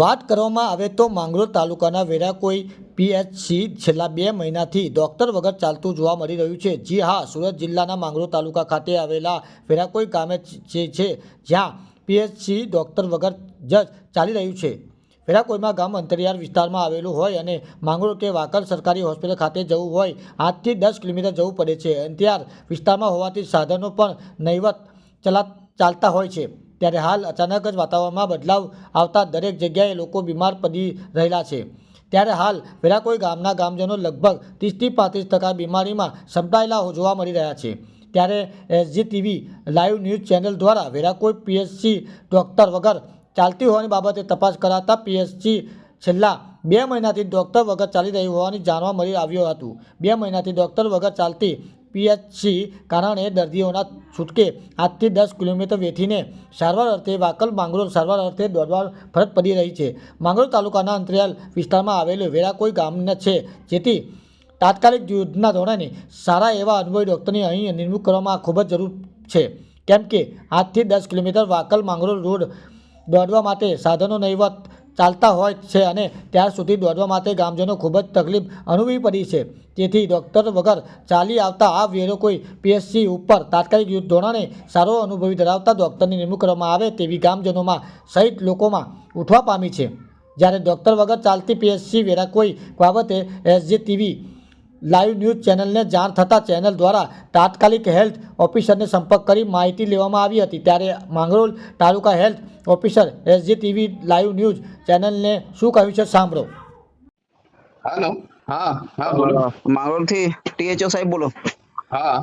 વાત કરવામાં આવે તો માંગરોળ તાલુકાના વેરાકોઈ પીએચસી છેલ્લા બે મહિનાથી ડોક્ટર વગર ચાલતું જોવા મળી રહ્યું છે. જી હા, સુરત જિલ્લાના માંગરોળ તાલુકા ખાતે આવેલા વેરાકોઈ ગામે છે, જ્યાં પીએચસી ડોક્ટર વગર જ ચાલી રહ્યું છે. વેરાકોઈમાં ગામ અંતરિયાળ વિસ્તારમાં આવેલું હોય અને માંગરોળ કે વાકર સરકારી હોસ્પિટલ ખાતે જવું હોય, આઠથી દસ કિલોમીટર જવું પડે છે. અંતરિયાળ વિસ્તારમાં હોવાથી સાધનો પણ નહીવત ચલા, ચાલતા હોય છે. ત્યારે હાલ અચાનક જ વાતાવરણમાં બદલાવ આવતા દરેક જગ્યાએ લોકો બીમાર પડી રહેલા છે. ત્યારે હાલ વેરાકોઈ ગામના ગામજનો લગભગ ત્રીસથી પાંત્રીસ ટકા બીમારીમાં સંપડાયેલા જોવા મળી રહ્યા છે. ત્યારે SG TV live news channel દ્વારા વેરાકોઈ પીએચસી ડૉક્ટર વગર ચાલતી હોવાની બાબતે તપાસ કરાતા પીએચસી છેલ્લા બે મહિનાથી ડૉક્ટર વગર ચાલી રહ્યું હોવાની જાણવા મળી આવ્યું હતું. બે મહિનાથી ડૉક્ટર વગર ચાલતી પીએચસી કારણે દર્દીઓના છૂટકે આઠથી દસ કિલોમીટર વેઠીને સારવાર અર્થે વાકલ માંગરોળ સારવાર અર્થે દોડવા ફરજ પડી રહી છે. માંગરોળ તાલુકાના અંતરિયાળ વિસ્તારમાં આવેલું વેરાકોઈ ગામના છે. જેથી તાત્કાલિક યુદ્ધના ધોરણે સારા એવા અનુભવી ડૉક્ટરની અહીં નિમણૂક કરવામાં ખૂબ જ જરૂર છે. કેમ કે આઠથી દસ કિલોમીટર વાકલ માંગરોળ રોડ દોડવા માટે સાધનો નહીવત ચાલતા હોય છે અને ત્યાર સુધી દોડવા માટે ગામજનો ખૂબ જ તકલીફ અનુભવી પડી છે. તેથી ડૉક્ટર વગર ચાલી આવતા આ વેરો કોઈ પીએચસી ઉપર તાત્કાલિક યુદ્ધ ધોરણે સારો અનુભવી ધરાવતા ડૉક્ટરની નિમણૂક કરવામાં આવે તેવી ગામજનોમાં સહિત લોકોમાં ઉઠવા પામી છે. જ્યારે ડૉક્ટર વગર ચાલતી પીએસસી વેરા કોઈ બાબતે એસજી ટીવી લાઈવ ન્યૂઝ ચેનલને જાણ થતાં ચેનલ દ્વારા તાત્કાલિક હેલ્થ ઓફિસરને સંપર્ક કરી માહિતી લેવામાં આવી હતી. ત્યારે Mangrol taluka health officer SG TV live news ચેનલને શું કહ્યું છે સાંભળો. હેલો. હા હા બોલો. માંગરોળથી ટીએચઓ સાહેબ બોલો. હા.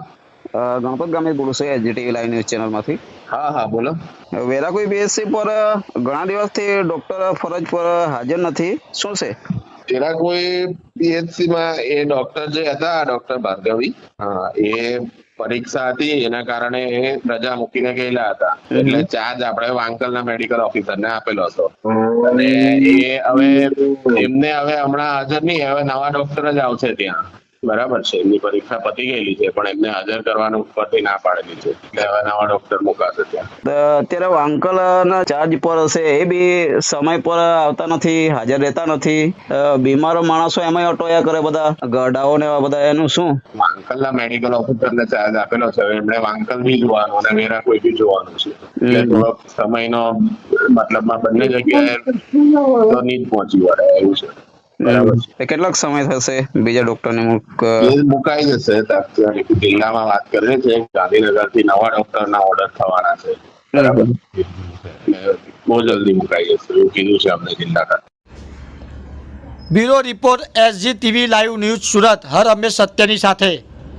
ગણપત ગામે બોલું છું એચજીટીવી લાઈવ ન્યૂઝ ચેનલમાંથી હા હા બોલો. વેરાકુઈ બીએસસી પર ઘણા દિવસથી ડોક્ટર ફરજ પર હાજર નથી. શું છે? તેરા કોઈ પીએચસી માં એ ડોક્ટર જે હતા ડોક્ટર ભાર્ગવી હા એ પરીક્ષા હતી એના કારણે એ રજા મૂકીને ગયેલા હતા. એટલે ચાર્જ આપણે વાંકલના મેડિકલ ઓફિસરને આપેલો હતો. અને એ હવે એમને હવે હમણાં હાજર નહીં હવે નવા ડોક્ટર જ આવશે ત્યાં. બરાબર છે. એમની પરીક્ષા પતી ગયેલી છે પણ એમને હાજર કરવાનું ઉપરથી ના પાડેલી છે. એટલે નવા ડોક્ટર મુકાશે ત્યાં. અત્યારે અંકલ ના ચાર્જ પર હશે એ બી સમય પર આવતા નથી હાજર રહેતા નથી. બીમારો માણસો એમાં અટોયા કરે બધા ગઢાઓ ને એવા બધા એનું શું? વાંકલના મેડિકલ ઓફિસર ને ચાર્જ આપેલો છે. એમને એમણે વાંકલ બી જોવાનું અને વેરા કોઈ બી જોવાનું છે. એટલે થોડોક સમયનો મતલબમાં બંને જગ્યાએ તો નહીં જ પહોંચી વળે એવું છે. બરાબર. કેટલોક સમય થશે બીજા ડોક્ટર ને મુકાઈ જશે તાત્કાલિક જિલ્લામાં વાત કરીએ છે ગાંધીનગરથી નવા ડોક્ટર ના ઓર્ડર થવાના છે. બરાબર. બહુ જલ્દી મુકાઈ જશે એવું કીધું છે અમને જિલ્લા ખાતે. Bureau report SG TV live news Surat. હર હંમેશ સત્યની સાથે.